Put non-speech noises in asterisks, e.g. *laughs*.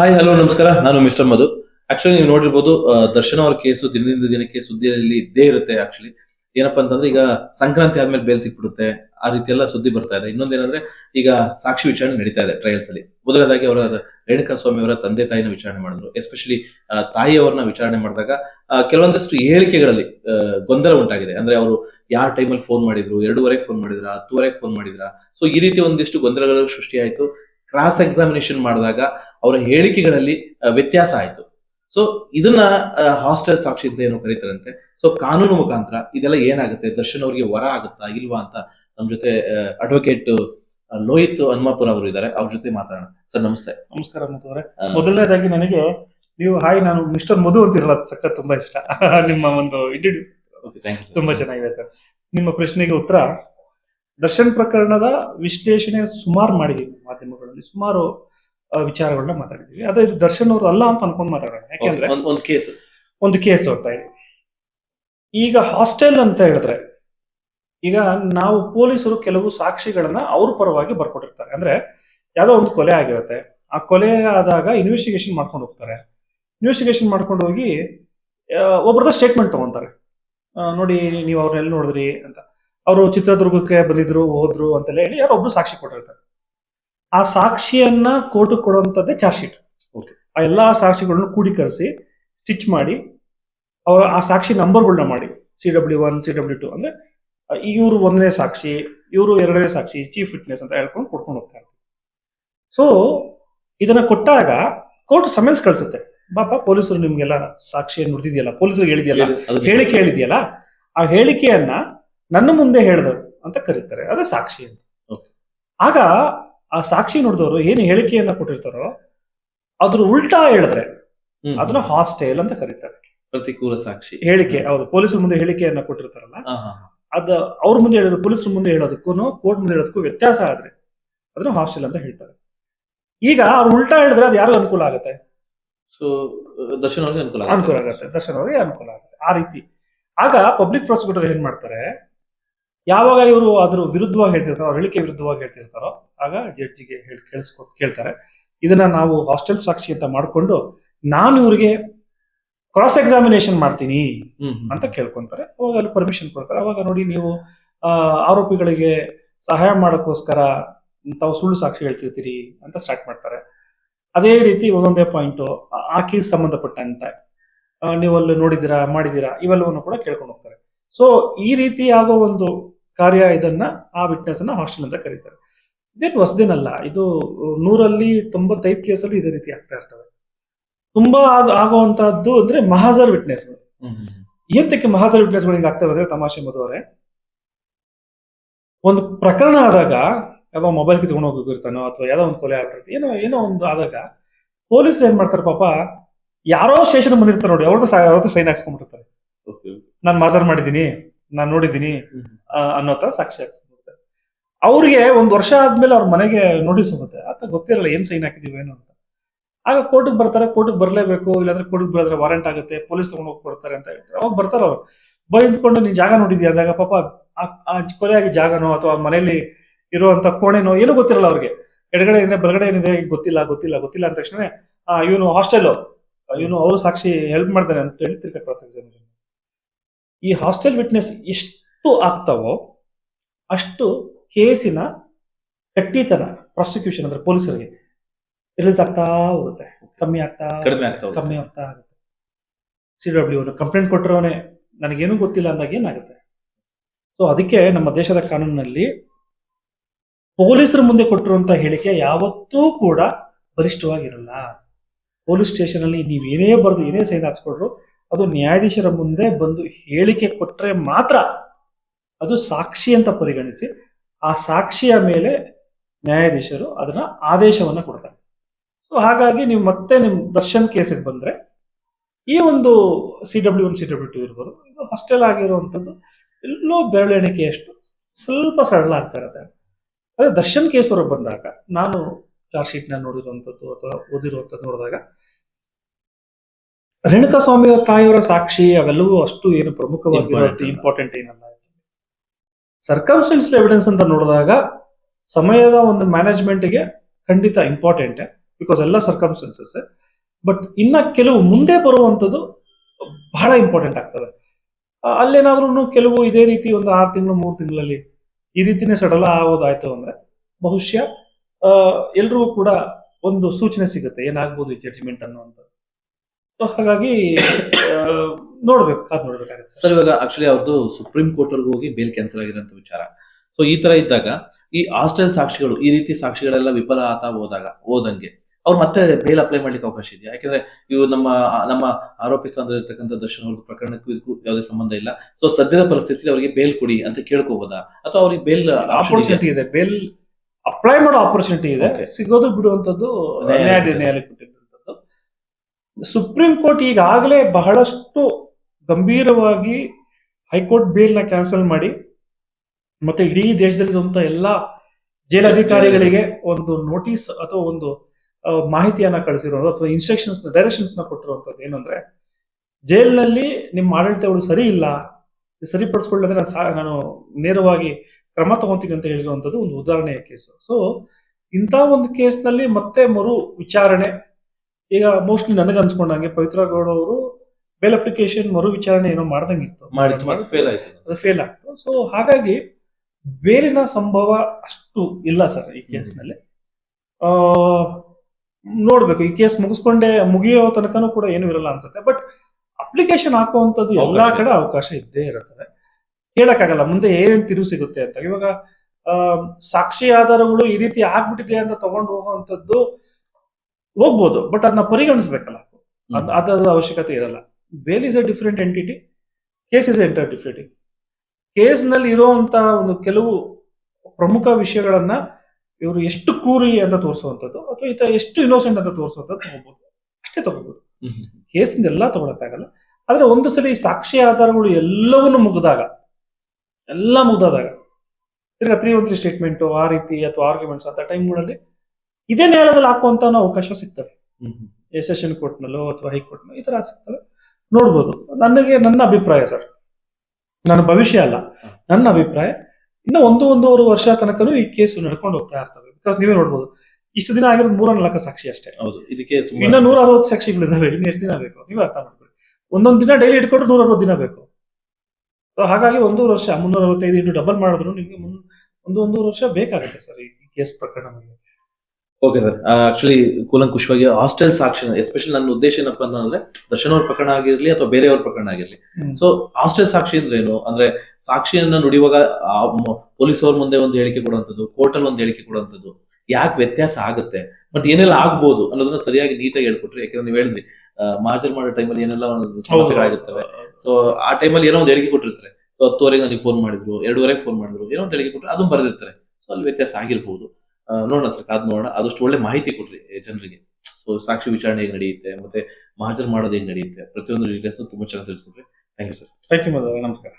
Hi hello ನಮಸ್ಕಾರ. ನಾನು mister ಮಧು. Actually ನೀವು ನೋಡಿರ್ಬೋದು ದರ್ಶನ ಅವ್ರ ಕೇಸು, ದಿನದಿಂದ ದಿನಕ್ಕೆ ಸುದ್ದಿಯಲ್ಲಿ ಇದ್ದೇ ಇರುತ್ತೆ ಆಕ್ಚುಲಿ ಏನಪ್ಪಾ ಅಂತಂದ್ರೆ, ಈಗ ಸಂಕ್ರಾಂತಿ ಆದ್ಮೇಲೆ ಬೇಲ್ ಸಿಕ್ಬಿಡುತ್ತೆ. ಆ ರೀತಿ ಎಲ್ಲ ಸುದ್ದಿ ಬರ್ತಾ ಇದೆ. ಇನ್ನೊಂದೇನಂದ್ರೆ, ಈಗ ಸಾಕ್ಷಿ ವಿಚಾರಣೆ ನಡೀತಾ ಇದೆ ಟ್ರಯಲ್ಸ್ ಅಲ್ಲಿ. ಮೊದಲನೇದಾಗಿ ಅವರ ರೇಣುಕಾ ಸ್ವಾಮಿ ಅವರ ತಂದೆ ತಾಯಿನ ವಿಚಾರಣೆ ಮಾಡಿದ್ರು. ಎಸ್ಪೆಷಲಿ ತಾಯಿಯವರನ್ನ ವಿಚಾರಣೆ ಮಾಡಿದಾಗ ಕೆಲವೊಂದಷ್ಟು ಹೇಳಿಕೆಗಳಲ್ಲಿ ಗೊಂದಲ ಉಂಟಾಗಿದೆ. ಅಂದ್ರೆ ಅವರು ಯಾವ ಟೈಮಲ್ಲಿ ಫೋನ್ ಮಾಡಿದ್ರು, ಎರಡೂವರೆಗೆ ಫೋನ್ ಮಾಡಿದ್ರ, ಹತ್ತುವರೆಗೆ ಫೋನ್ ಮಾಡಿದ್ರ? ಸೊ ಈ ರೀತಿ ಒಂದಿಷ್ಟು ಗೊಂದಲಗಳು ಸೃಷ್ಟಿಯಾಯಿತು. ಕ್ರಾಸ್ ಎಕ್ಸಾಮಿನೇಷನ್ ಮಾಡಿದಾಗ ಅವರ ಹೇಳಿಕೆಗಳಲ್ಲಿ ವ್ಯತ್ಯಾಸ ಆಯಿತು. ಸೊ ಇದನ್ನ ಹಾಸ್ಟೆಲ್ ಸಾಕ್ಷಿ ಅಂತ ಏನು ಕರೀತಾರಂತೆ. ಸೊ ಕಾನೂನು ಮುಖಾಂತರ ಇದೆಲ್ಲ ಏನಾಗುತ್ತೆ? ದರ್ಶನ್ ಅವರಿಗೆ ವರ ಆಗುತ್ತಾ ಇಲ್ವಾ ಅಂತ ನಮ್ಮ ಜೊತೆ ಅಡ್ವೊಕೇಟ್ ಲೋಹಿತ್ ಹನುಮಾಪುರ ಅವರು ಇದ್ದಾರೆ. ಅವ್ರ ಜೊತೆ ಮಾತಾಡೋಣ. ಸರ್ ನಮಸ್ತೆ. ನಮಸ್ಕಾರ ಅವರೇ ಮೊದಲನೇದಾಗಿ ನನಗೆ ನೀವು ಹಾಯ್ ನಾನು ಮಿಸ್ಟರ್ ಮಧು ಅಂತ ಇರಲ್ಲ ಸಕ್ಕ ತುಂಬಾ ಇಷ್ಟ. *laughs* ನಿಮ್ಮ ಒಂದು ಇಂಟರ್ವ್ಯೂ ತುಂಬಾ ಚೆನ್ನಾಗಿದೆ ಸರ್ ನಿಮ್ಮ ಪ್ರಶ್ನೆಗೆ ಉತ್ತರ ದರ್ಶನ್ ಪ್ರಕರಣದ ವಿಶ್ಲೇಷಣೆ ಸುಮಾರು ಮಾಡಿದೀವಿ ಮಾಧ್ಯಮಗಳಲ್ಲಿ ಸುಮಾರು ವಿಚಾರಗಳನ್ನ ಮಾತಾಡಿದೀವಿ. ಆದ್ರೆ ಇದು ದರ್ಶನ್ ಅವರು ಅಲ್ಲ ಅಂತ ಅನ್ಕೊಂಡು ಮಾತಾಡೋಣ. ಯಾಕೆಂದ್ರೆ ಒಂದ್ ಕೇಸ್ ಒಂದು ಕೇಸ್ ಹೋಗ್ತಾ ಇದೆ ಈಗ ಹಾಸ್ಟೆಲ್ ಅಂತ ಹೇಳಿದ್ರೆ ಈಗ ನಾವು ಪೊಲೀಸರು ಕೆಲವು ಸಾಕ್ಷಿಗಳನ್ನ ಅವ್ರ ಪರವಾಗಿ ಬರ್ಕೊಟ್ಟಿರ್ತಾರೆ. ಅಂದ್ರೆ ಯಾವ್ದೋ ಒಂದು ಕೊಲೆ ಆಗಿರುತ್ತೆ. ಆ ಕೊಲೆ ಆದಾಗ ಇನ್ವೆಸ್ಟಿಗೇಷನ್ ಮಾಡ್ಕೊಂಡು ಹೋಗ್ತಾರೆ. ಇನ್ವೆಸ್ಟಿಗೇಷನ್ ಮಾಡ್ಕೊಂಡು ಹೋಗಿ ಒಬ್ಬರದ ಸ್ಟೇಟ್ಮೆಂಟ್ ತಗೊಂತಾರೆ. ನೋಡಿ ನೀವು ಅವ್ರನ್ನೆಲ್ಲ ನೋಡಿದ್ರಿ ಅಂತ. ಅವರು ಚಿತ್ರದುರ್ಗಕ್ಕೆ ಬಂದಿದ್ರು ಹೋದ್ರು ಅಂತೆಲ್ಲ ಹೇಳಿ ಯಾರೋ ಒಬ್ರು ಸಾಕ್ಷಿ ಕೊಟ್ಟಿರ್ತಾರೆ. ಆ ಸಾಕ್ಷಿಯನ್ನ ಕೋರ್ಟ್ ಕೊಡುವಂಥದ್ದೇ ಚಾರ್ಜ್ ಶೀಟ್ ಓಕೆ ಆ ಎಲ್ಲಾ ಸಾಕ್ಷಿಗಳನ್ನು ಕೂಡಿಕರಿಸಿ ಸ್ಟಿಚ್ ಮಾಡಿ ಅವರ ಆ ಸಾಕ್ಷಿ ನಂಬರ್ಗಳನ್ನ ಮಾಡಿ C W one C W two ಅಂದ್ರೆ ಇವರು ಒಂದನೇ ಸಾಕ್ಷಿ ಇವರು ಎರಡನೇ ಸಾಕ್ಷಿ ಚೀಫ್ ವಿಟ್ನೆಸ್ ಅಂತ ಹೇಳ್ಕೊಂಡು ಕೊಡ್ಕೊಂಡು ಹೋಗ್ತಾರೆ ಸೊ ಇದನ್ನ ಕೊಟ್ಟಾಗ ಕೋರ್ಟ್ ಸಮನ್ಸ್ ಕಳಿಸುತ್ತೆ. ಬಾಪ ಪೊಲೀಸರು ನಿಮ್ಗೆಲ್ಲ ಸಾಕ್ಷಿ ನುಡಿದಿದೆಯಲ್ಲ ಪೊಲೀಸರಿಗೆ ಹೇಳಿದೆಯಲ್ಲ ಹೇಳಿಕೆ ಹೇಳಿದೆಯಲ್ಲ ಆ ಹೇಳಿಕೆಯನ್ನ ನನ್ನ ಮುಂದೆ ಹೇಳಿದರು ಅಂತ ಕರೀತಾರೆ. ಅದೇ ಸಾಕ್ಷಿ ಅಂತ. ಆಗ ಆ ಸಾಕ್ಷಿ ನೋಡಿದವರು ಏನು ಹೇಳಿಕೆಯನ್ನ ಕೊಟ್ಟಿರ್ತಾರೋ ಅದ್ರ ಉಲ್ಟಾ ಹೇಳಿದ್ರೆ ಅದನ್ನ ಹಾಸ್ಟೇಲ್ ಅಂತ ಕರೀತಾರೆ. ಪ್ರತಿಕೂಲ ಸಾಕ್ಷಿ. ಹೇಳಿಕೆ ಹೌದು. ಪೊಲೀಸರ ಮುಂದೆ ಹೇಳಿಕೆಯನ್ನ ಕೊಟ್ಟಿರ್ತಾರಲ್ಲ. ಅದ ಅವ್ರ ಮುಂದೆ ಹೇಳೋದು ಪೊಲೀಸರ ಮುಂದೆ ಹೇಳೋದಕ್ಕೂ ಕೋರ್ಟ್ ಮುಂದೆ ಹೇಳೋದಕ್ಕೂ ವ್ಯತ್ಯಾಸ ಆದ್ರೆ ಅದನ್ನ ಹಾಸ್ಟೆಲ್ ಅಂತ ಹೇಳ್ತಾರೆ. ಈಗ ಅವ್ರು ಉಲ್ಟಾ ಹೇಳಿದ್ರೆ ಅದು ಯಾರಿಗೂ ಅನುಕೂಲ ಆಗುತ್ತೆ? ಸೊ ದರ್ಶನ್ ಅವ್ರಿಗೆ ಅನುಕೂಲ ಆಗುತ್ತೆ. ಅನುಕೂಲ ಆಗುತ್ತೆ. ದರ್ಶನ್ ಅವರಿಗೆ ಅನುಕೂಲ ಆಗುತ್ತೆ. ಆ ರೀತಿ. ಆಗ ಪಬ್ಲಿಕ್ ಪ್ರಾಸಿಕ್ಯೂಟರ್ ಏನ್ ಮಾಡ್ತಾರೆ ಯಾವಾಗ ಇವರು ಅದ್ರ ವಿರುದ್ಧವಾಗಿ ಹೇಳ್ತಿರ್ತಾರೋ ಅವ್ರ ಹೇಳಿಕೆ ವಿರುದ್ಧವಾಗಿ ಹೇಳ್ತಿರ್ತಾರೋ ಆಗ ಜಡ್ಜಿಗೆ ಹೇಳಿ ಕೇಳಿಸ್ಕೊ ಕೇಳ್ತಾರೆ. ಇದನ್ನ ನಾವು ಹಾಸ್ಟೆಲ್ ಸಾಕ್ಷಿ ಅಂತ ಮಾಡಿಕೊಂಡು ನಾನು ಇವರಿಗೆ ಕ್ರಾಸ್ ಎಕ್ಸಾಮಿನೇಷನ್ ಮಾಡ್ತೀನಿ. ಅಂತ ಕೇಳ್ಕೊಂತಾರೆ. ಅವಾಗ ಅಲ್ಲಿ ಪರ್ಮಿಷನ್ ಕೊಡ್ತಾರೆ. ಅವಾಗ ನೋಡಿ ನೀವು ಆರೋಪಿಗಳಿಗೆ ಸಹಾಯ ಮಾಡೋಕ್ಕೋಸ್ಕರ ತಾವು ಸುಳ್ಳು ಸಾಕ್ಷಿ ಹೇಳ್ತಿರ್ತೀರಿ ಅಂತ ಸ್ಟಾರ್ಟ್ ಮಾಡ್ತಾರೆ. ಅದೇ ರೀತಿ ಒಂದೊಂದೇ ಪಾಯಿಂಟು ಆ ಕೇಸ್ ಸಂಬಂಧಪಟ್ಟಂತೆ. ನೀವು ಅಲ್ಲಿ ನೋಡಿದ್ದೀರಾ ಮಾಡಿದ್ದೀರಾ ಇವೆಲ್ಲವನ್ನು ಕೂಡ ಕೇಳ್ಕೊಂಡು ಹೋಗ್ತಾರೆ. ಸೊ ಈ ರೀತಿ ಆಗೋ ಒಂದು ಕಾರ್ಯ ಇದನ್ನ ಆ ವಿಟ್ನೆಸ್ ಅನ್ನ ಹಾಸ್ಟೆಲ್ ಅಂತ ಕರೀತಾರೆ. ಇದೇನು ಹೊಸದೇನಲ್ಲ ಇದು ನೂರಲ್ಲಿ ತೊಂಬತ್ತೈದು ಕೇಸಲ್ಲಿ ಇದೇ ರೀತಿ ಆಗ್ತಾ ಇರ್ತವೆ. ತುಂಬಾ ಅದು ಆಗುವಂತಹದ್ದು ಅಂದ್ರೆ ಮಹಾಜರ್ ವಿಟ್ನೆಸ್. ಏತಕ್ಕೆ ಮಹಾಜರ್ ವಿಟ್ನೆಸ್ಗಳು ಹಿಂಗೆ ಆಗ್ತಾ ಇರೋದ್ರೆ ತಮಾಷೆ ಮದುವರೆ ಒಂದು ಪ್ರಕರಣ ಆದಾಗ ಯಾವ್ದೋ ಮೊಬೈಲ್ ಕಿತ್ಕೊಂಡು ಹೋಗಿರ್ತಾನೋ ಅಥವಾ ಯಾವ್ದೋ ಒಂದು ಕೊಲೆ ಆಗಿರುತ್ತೆ ಏನೋ ಏನೋ ಒಂದು ಆದಾಗ ಪೊಲೀಸರು ಏನ್ ಮಾಡ್ತಾರೆ ಪಾಪ ಯಾರೋ ಸ್ಟೇಷನ್ ಬಂದಿರ್ತಾರೆ ನೋಡಿ ಅವ್ರದ್ದು ಅವ್ರದ್ದು ಸೈನ್ ಹಾಕ್ಸ್ಕೊಂಡ್ಬಿಟ್ಟಿರ್ತಾರೆ. ನಾನು ಮಾಜರ್ ಮಾಡಿದ್ದೀನಿ. ನಾನು ನೋಡಿದ್ದೀನಿ ಅನ್ನೋ ತರ ಸಾಕ್ಷಿ ಹಾಕ್ಸ್ಕೊಂಡ್ಬಿಡ್ತಾರೆ ಅವ್ರಿಗೆ ಒಂದು ವರ್ಷ ಆದ್ಮೇಲೆ ಅವ್ರ ಮನೆಗೆ ನೋಟಿಸ್ ಹೋಗುತ್ತೆ. ಆತ ಗೊತ್ತಿರಲ್ಲ ಏನ್ ಸೈನ್ ಹಾಕಿದೀವಿ ಏನು ಅಂತ. ಆಗ ಕೋರ್ಟಿಗೆ ಬರ್ತಾರೆ ಕೋರ್ಟಿಗೆ ಬರಲೇಬೇಕು ಇಲ್ಲಾಂದ್ರೆ ಕೋರ್ಟಿಗೆ ಬರೋದ್ರೆ ವಾರೆಂಟ್ ಆಗುತ್ತೆ ಪೊಲೀಸ್ ತಗೊಂಡು ಹೋಗಿ ಕೊಡ್ತಾರೆ ಅಂತ ಹೇಳ್ತಾರೆ ಅವಾಗ ಬರ್ತಾರೆ ಅವ್ರು. ಬಂದ್ಕೊಂಡು ನೀನ್ ಜಾಗ ನೋಡಿದ್ಯಾ? ಅಂದಾಗ ಪಾಪ ಆ- ಕೊಲೆ ಕೊಲೆಯಾಗಿ ಜಾಗನೋ ಅಥವಾ ಮನೆಯಲ್ಲಿ ಇರುವಂತ ಕೋಣೆನೋ ಏನೂ ಗೊತ್ತಿರಲ್ಲ ಅವ್ರಿಗೆ. ಎಡಗಡೆ ಏನಿದೆ ಬಲಗಡೆ ಏನಿದೆ ಗೊತ್ತಿಲ್ಲ ಗೊತ್ತಿಲ್ಲ ಗೊತ್ತಿಲ್ಲ ಅಂದ ತಕ್ಷಣ ಇವನು ಹಾಸ್ಟೆಲ್ ಇವನು ಅವರು ಸಾಕ್ಷಿ ಹೆಲ್ಪ್ ಮಾಡ್ತಾನೆ ಅಂತ ಹೇಳಿ ತಿರ್ಗಾ ಕ್ರಾಸ್ ಎಕ್ಸಾಮಿನೇಷನ್ ಈ ಹಾಸ್ಟೆಲ್ ವಿಟ್ನೆಸ್ ಎಷ್ಟು ಆಗ್ತಾವೋ ಅಷ್ಟು ಕೇಸಿನ ಕಟ್ಟಿತನ ಪ್ರಾಸಿಕ್ಯೂಷನ್ ಅಂದ್ರೆ ಪೊಲೀಸರಿಗೆ ರಿಲೀಸ್ ಆಗ್ತಾ ಹೋಗುತ್ತೆ. ಕಮ್ಮಿ ಆಗ್ತಾ ಕಡಿಮೆ ಆಗ್ತಾ. ಕಮ್ಮಿ ಆಗ್ತಾ ಆಗುತ್ತೆ ಸಿ ಡಬ್ಲ್ಯೂ ಕಂಪ್ಲೇಂಟ್ ಕೊಟ್ಟಿರೋನೆ ನನಗೇನು ಗೊತ್ತಿಲ್ಲ ಅಂದಾಗ ಏನಾಗುತ್ತೆ? ಸೊ ಅದಕ್ಕೆ ನಮ್ಮ ದೇಶದ ಕಾನೂನಿನಲ್ಲಿ ಪೊಲೀಸರ ಮುಂದೆ ಕೊಟ್ಟಿರುವಂತಹ ಹೇಳಿಕೆ ಯಾವತ್ತೂ ಕೂಡ ಬಲಿಷ್ಠವಾಗಿರಲ್ಲ. ಪೊಲೀಸ್ ಸ್ಟೇಷನ್ ಅಲ್ಲಿ ನೀವು ಏನೇ ಬರೆದು ಏನೇ ಸೈನ್ ಹಾಕ್ಸ್ಕೊಡ್ರು ಅದು ನ್ಯಾಯಾಧೀಶರ ಮುಂದೆ ಬಂದು ಹೇಳಿಕೆ ಕೊಟ್ಟರೆ ಮಾತ್ರ ಅದು ಸಾಕ್ಷಿ ಅಂತ ಪರಿಗಣಿಸಿ ಆ ಸಾಕ್ಷಿಯ ಮೇಲೆ ನ್ಯಾಯಾಧೀಶರು ಅದನ್ನ ಆದೇಶವನ್ನು ಕೊಡ್ತಾರೆ. ಸೊ ಹಾಗಾಗಿ ನೀವು ಮತ್ತೆ ನಿಮ್ಮ ದರ್ಶನ್ ಕೇಸಿಗೆ ಬಂದರೆ ಈ ಒಂದು C W one C W two ಇರ್ಬೋದು, ಇದು ಹಾಸ್ಟೆಲ್ ಆಗಿರುವಂಥದ್ದು ಎಲ್ಲೋ ಬೆರಳೆಣಿಕೆಯಷ್ಟು ಸ್ವಲ್ಪ ಸರಳ ಆಗ್ತಾ ಇರುತ್ತೆ. ಅದೇ ದರ್ಶನ್ ಕೇಸ್ ಹೊರಗೆ ಬಂದಾಗ, ನಾನು ಚಾರ್ಜ್ ಶೀಟ್ನ ನೋಡಿರುವಂಥದ್ದು ಅಥವಾ ಓದಿರುವಂಥದ್ದು ನೋಡಿದಾಗ ರೇಣುಕಾ ಸ್ವಾಮಿ ಅವರ ತಾಯಿಯವರ ಸಾಕ್ಷಿ ಅವೆಲ್ಲವೂ ಅಷ್ಟು ಏನು ಪ್ರಮುಖವಾಗಿರೋದು ಇಂಪಾರ್ಟೆಂಟ್ ಏನಲ್ಲ. ಸರ್ಕಮ್ಸ್ಟೆನ್ಸ್ ಎವಿಡೆನ್ಸ್ ಅಂತ ನೋಡಿದಾಗ ಸಮಯದ ಒಂದು ಮ್ಯಾನೇಜ್ಮೆಂಟ್ಗೆ ಖಂಡಿತ ಇಂಪಾರ್ಟೆಂಟ್ ಬಿಕಾಸ್ ಎಲ್ಲ ಸರ್ಕಮ್ಸ್ಟೆನ್ಸಸ್ ಬಟ್ ಇನ್ನ ಕೆಲವು ಮುಂದೆ ಬರುವಂಥದ್ದು ಬಹಳ ಇಂಪಾರ್ಟೆಂಟ್ ಆಗ್ತದೆ. ಅಲ್ಲೇನಾದ್ರೂ ಕೆಲವು ಇದೇ ರೀತಿ ಒಂದು ಆರು ತಿಂಗಳು ಮೂರು ತಿಂಗಳಲ್ಲಿ ಈ ರೀತಿನೇ ಸಡಲ ಆಗೋದಾಯ್ತು ಅಂದ್ರೆ ಬಹುಶಃ ಎಲ್ರಿಗೂ ಕೂಡ ಒಂದು ಸೂಚನೆ ಸಿಗುತ್ತೆ ಏನಾಗ್ಬೋದು ಈ ಜಡ್ಜ್ಮೆಂಟ್ ಅನ್ನುವಂಥದ್ದು. ಸೊ ಹಾಗಾಗಿ ನೋಡ್ಬೇಕು ಕಾದ್ ನೋಡ್ಬೇಕಾಗುತ್ತೆ. ಸರ್ ಇವಾಗ ಆಕ್ಚುಲಿ ಅವ್ರದ್ದು ಸುಪ್ರೀಂ ಕೋರ್ಟ್ ವರ್ಗೂ ಹೋಗಿ ಬೇಲ್ ಕ್ಯಾನ್ಸಲ್ ಆಗಿರೋಂಥ ವಿಚಾರ. ಸೊ ಈ ತರ ಇದ್ದಾಗ ಈ ಹಾಸ್ಟೆಲ್ ಸಾಕ್ಷಿಗಳು ಈ ರೀತಿ ಸಾಕ್ಷಿಗಳೆಲ್ಲ ವಿಫಲ ಆತಾ ಹೋದಾಗ ಹೋದಂಗೆ ಅವ್ರು ಮತ್ತೆ ಬೇಲ್ ಅಪ್ಲೈ ಮಾಡ್ಲಿಕ್ಕೆ ಅವಕಾಶ ಇದೆಯಾ? ಯಾಕಂದ್ರೆ ಇವು ನಮ್ಮ ನಮ್ಮ ಆರೋಪಿ ಸ್ಥಾನದಲ್ಲಿರ್ತಕ್ಕಂಥ ದರ್ಶನ ಅವ್ರದ್ದು ಪ್ರಕರಣಕ್ಕೂ ಇದಕ್ಕೂ ಯಾವುದೇ ಸಂಬಂಧ ಇಲ್ಲ. ಸೊ ಸದ್ಯದ ಪರಿಸ್ಥಿತಿಯಲ್ಲಿ ಅವರಿಗೆ ಬೇಲ್ ಕೊಡಿ ಅಂತ ಕೇಳ್ಕೋಬೋದಾ? ಅಥವಾ ಅವ್ರಿಗೆ ಬೇಲ್ ಆಪರ್ಚುನಿಟಿ ಇದೆ. ಬೇಲ್ ಅಪ್ಲೈ ಮಾಡೋ ಆಪರ್ಚುನಿಟಿ ಇದೆ. ಸಿಗೋದು ಬಿಡುವಂತದ್ದು ನ್ಯಾಯಾಲಯ. ನ್ಯಾಯಾಲಯ ಸುಪ್ರೀಂ ಕೋರ್ಟ್ ಈಗಾಗಲೇ ಬಹಳಷ್ಟು ಗಂಭೀರವಾಗಿ ಹೈಕೋರ್ಟ್ ಬೇಲ್ನ ಕ್ಯಾನ್ಸಲ್ ಮಾಡಿ ಮತ್ತೆ ಇಡೀ ದೇಶದಲ್ಲಿರುವಂತ ಎಲ್ಲ ಜೈಲಧಿಕಾರಿಗಳಿಗೆ ಒಂದು ನೋಟಿಸ್ ಅಥವಾ ಒಂದು ಮಾಹಿತಿಯನ್ನ ಕಳಿಸಿರೋದು ಅಥವಾ ಇನ್ಸ್ಟ್ರಕ್ಷನ್ಸ್ ಡೈರೆಕ್ಷನ್ಸ್ನ ಕೊಟ್ಟಿರುವಂತದ್ದು ಏನಂದ್ರೆ ಜೈಲಿನಲ್ಲಿ ನಿಮ್ಮ ಆಡಳಿತಗಳು ಸರಿ ಇಲ್ಲ ಸರಿಪಡಿಸ್ಕೊಳ್ಳದೆ ನಾನು ನಾನು ನೇರವಾಗಿ ಕ್ರಮ ತಗೊಂತೀನಿ ಅಂತ ಹೇಳಿರುವಂತದ್ದು ಒಂದು ಉದಾಹರಣೆಯ ಕೇಸು. ಸೊ ಇಂಥ ಒಂದು ಕೇಸ್ನಲ್ಲಿ ಮತ್ತೆ ಮರು ವಿಚಾರಣೆ ಈಗ ಮೋಸ್ಟ್ಲಿ ನನಗೆ ಅನ್ಸ್ಕೊಂಡಂಗೆ ಪವಿತ್ರ ಗೌಡ ಅವರು ಬೇಲ್ ಅಪ್ಲಿಕೇಶನ್ ಮರು ವಿಚಾರಣೆ ಏನೋ ಮಾಡ್ದಂಗಿತ್ತು. ಮಾಡಿತ್ತು ಫೇಲ್ ಆಯ್ತು. ಅದು ಫೇಲ್ ಆಗ್ತು ಸೊ ಹಾಗಾಗಿ ಬೇಲಿನ ಸಂಭವ ಅಷ್ಟು ಇಲ್ಲ ಸರ್ ಈ ಕೇಸ್ನಲ್ಲಿ. ನೋಡ್ಬೇಕು ಈ ಕೇಸ್ ಮುಗಿಸ್ಕೊಂಡೆ ಮುಗಿಯೋ ತನಕನೂ ಕೂಡ ಏನು ಇರಲ್ಲ ಅನ್ಸುತ್ತೆ. ಬಟ್ ಅಪ್ಲಿಕೇಶನ್ ಹಾಕುವಂಥದ್ದು ಎಲ್ಲಾ ಕಡೆ ಅವಕಾಶ ಇದ್ದೇ ಇರುತ್ತದೆ. ಹೇಳಕ್ಕಾಗಲ್ಲ ಮುಂದೆ ಏನೇನ್ ತಿರುವು ಸಿಗುತ್ತೆ ಅಂತ. ಇವಾಗ ಸಾಕ್ಷಿ ಆಧಾರಗಳು ಈ ರೀತಿ ಆಗ್ಬಿಟ್ಟಿದೆ ಅಂತ ತಗೊಂಡು ಹೋಗುವಂಥದ್ದು ಹೋಗ್ಬೋದು ಬಟ್ ಅದನ್ನ ಪರಿಗಣಿಸ್ಬೇಕಲ್ಲ. ಅದ ಅದಾದ ಅವಶ್ಯಕತೆ ಇರಲ್ಲ. Bail is a different entity case is entire different ಕೇಸ್ನಲ್ಲಿ ಇರುವಂತ ಒಂದು ಕೆಲವು ಪ್ರಮುಖ ವಿಷಯಗಳನ್ನ ಇವರು ಎಷ್ಟು ಕ್ರೂರಿ ಅಂತ ತೋರಿಸುವಂಥದ್ದು ಅಥವಾ ಈತ ಎಷ್ಟು ಇನ್ನೋಸೆಂಟ್ ಅಂತ ತೋರಿಸುವಂಥದ್ದು ತಗೋಬಹುದು ಅಷ್ಟೇ ತಗೋಬಹುದು. ಕೇಸಿಂದ ಎಲ್ಲ ತಗೊಳಕ್ಕಾಗಲ್ಲ. ಆದ್ರೆ ಒಂದು ಸರಿ ಸಾಕ್ಷಿ ಆಧಾರಗಳು ಎಲ್ಲವನ್ನು ಮುಗಿದಾಗ ಎಲ್ಲ ಮುಗ್ದಾದಾಗ ತಿರ್ಗಾ ತ್ರೀ ಒನ್ ತ್ರೀ ಸ್ಟೇಟ್ಮೆಂಟ್ ಆ ರೀತಿ ಅಥವಾ ಆರ್ಗ್ಯುಮೆಂಟ್ಸ್ ಅಂತ ಟೈಮ್ಗಳಲ್ಲಿ ಇದೇ ನ್ಯಾಯಾಲಯದಲ್ಲಿ ಹಾಕುವಂತ ಅವಕಾಶ ಸಿಗ್ತವೆ. ಸೆಷನ್ ಕೋರ್ಟ್ನಲ್ಲೋ ಅಥವಾ ಹೈಕೋರ್ಟ್ನಲ್ಲೋ ಈ ತರ ಸಿಗ್ತವೆ. ನೋಡ್ಬೋದು. ನನಗೆ ನನ್ನ ಅಭಿಪ್ರಾಯ ಸರ್. ನನ್ನ ಭವಿಷ್ಯ ಅಲ್ಲ. ನನ್ನ ಅಭಿಪ್ರಾಯ. ಇನ್ನು ಒಂದು ಒಂದೂವರೆ ವರ್ಷ ತನಕನೂ ಈ ಕೇಸು ನಡ್ಕೊಂಡು ಹೋಗ್ತಾ ಇರ್ತವೆ. ಬಿಕಾಸ್ ನೀವೇ ನೋಡ್ಬೋದು. ಇಷ್ಟು ದಿನ ಆಗಿರೋದು ಮೂರ ನಾಲ್ಕು ಸಾಕ್ಷಿ ಅಷ್ಟೇ. ಹೌದು. ಇದಕ್ಕೆ ಇನ್ನ ನೂರ ಅರವತ್ತು ಸಾಕ್ಷಿಗಳಿದ್ದಾವೆ. ಇನ್ನು ಎಷ್ಟು ದಿನ ಬೇಕು? ನೀವು ಅರ್ಥ ಮಾಡ್ಕೊಳ್ಳಿ. ಒಂದೊಂದು ದಿನ ಡೈಲಿ ಇಟ್ಕೊಂಡು ನೂರ ಅರವತ್ತು ದಿನ ಬೇಕು. ಸೊ ಹಾಗಾಗಿ ಒಂದೂವರೆ ವರ್ಷ ಮುನ್ನೂರ ಅರವತ್ತೈದು ಇಂಟು ಡಬಲ್ ಮಾಡಿದ್ರು ನಿಮಗೆ ಮುನ್ ಒಂದು ಒಂದೂವರೆ ವರ್ಷ ಬೇಕಾಗುತ್ತೆ ಸರ್ ಈ ಕೇಸ್ ಪ್ರಕರಣ ಓಕೆ ಸರ್ ಆಕ್ಚುಲಿ ಕೂಲಂಕುಷವಾಗಿ ಹಾಸ್ಟೆಲ್ ಸಾಕ್ಷಿ ಎಸ್ಪೆಷಲಿ ನನ್ನ ಉದ್ದೇಶ ಏನಪ್ಪಾ ಅಂದ್ರೆ ದರ್ಶನ್ ಅವ್ರ ಪ್ರಕರಣ ಆಗಿರ್ಲಿ ಅಥವಾ ಬೇರೆಯವ್ರ ಪ್ರಕರಣ ಆಗಿರ್ಲಿ. ಸೊ ಹಾಸ್ಟೆಲ್ ಸಾಕ್ಷಿ ಅಂದ್ರೆ ಏನು? ಅಂದ್ರೆ ಸಾಕ್ಷಿಯನ್ನ ನುಡಿಯುವಾಗ ಪೊಲೀಸ್ ಅವ್ರ ಮುಂದೆ ಒಂದು ಹೇಳಿಕೆ ಕೊಡುವಂಥದ್ದು ಕೋರ್ಟಲ್ ಒಂದು ಹೇಳಿಕೆ ಕೊಡುವಂಥದ್ದು ಯಾಕೆ ವ್ಯತ್ಯಾಸ ಆಗುತ್ತೆ? ಬಟ್ ಏನೆಲ್ಲ ಆಗ್ಬೋದು ಅನ್ನೋದನ್ನ ಸರಿಯಾಗಿ ನೀಟಾಗಿ ಹೇಳ್ಕೊಟ್ರಿ ಯಾಕಂದ್ರೆ ನೀವು ಹೇಳಿದ್ರಿ ಮಾರ್ಜರ್ ಮಾಡೋ ಟೈಮಲ್ಲಿ ಏನೆಲ್ಲ ಒಂದು ಸಮಸ್ಯೆಗಳಾಗಿರ್ತವೆ. ಸೊ ಆ ಟೈಮಲ್ಲಿ ಏನೋ ಒಂದು ಹೇಳಿಕೆ ಕೊಟ್ಟಿರ್ತಾರೆ. ಸೊ ಹತ್ತುವರೆಗೆ ನನಗೆ ಫೋನ್ ಮಾಡಿದ್ರು ಎರಡುವರೆಗೆ ಫೋನ್ ಮಾಡಿದ್ರು ಏನೋ ಒಂದು ಹೇಳಿಕೆ ಕೊಟ್ಟರು ಅದು ಬರೆದಿರ್ತಾರೆ. ಸೊ ಅಲ್ಲಿ ವ್ಯತ್ಯಾಸ ಆಗಿರ್ಬೋದು. ನೋಡೋಣ ಸರ್ ಕಾದ್ ನೋಡೋಣ. ಆದಷ್ಟು ಒಳ್ಳೆ ಮಾಹಿತಿ ಕೊಡ್ರಿ ಜನರಿಗೆ. ಸೊ ಸಾಕ್ಷಿ ವಿಚಾರಣೆ ಹೇಗೆ ನಡೆಯುತ್ತೆ, ಮತ್ತೆ ಮಹಾಜರ್ ಮಾಡೋದು ಹೇಗೆ ನಡೆಯುತ್ತೆ, ಪ್ರತಿಯೊಂದು ಡೀಟೇಲ್ಸ್ ತುಂಬಾ ಚೆನ್ನಾಗಿ ತಿಳಿಸ್ಕೊಡ್ರಿ. Thank you sir thank you ನಮಸ್ಕಾರ.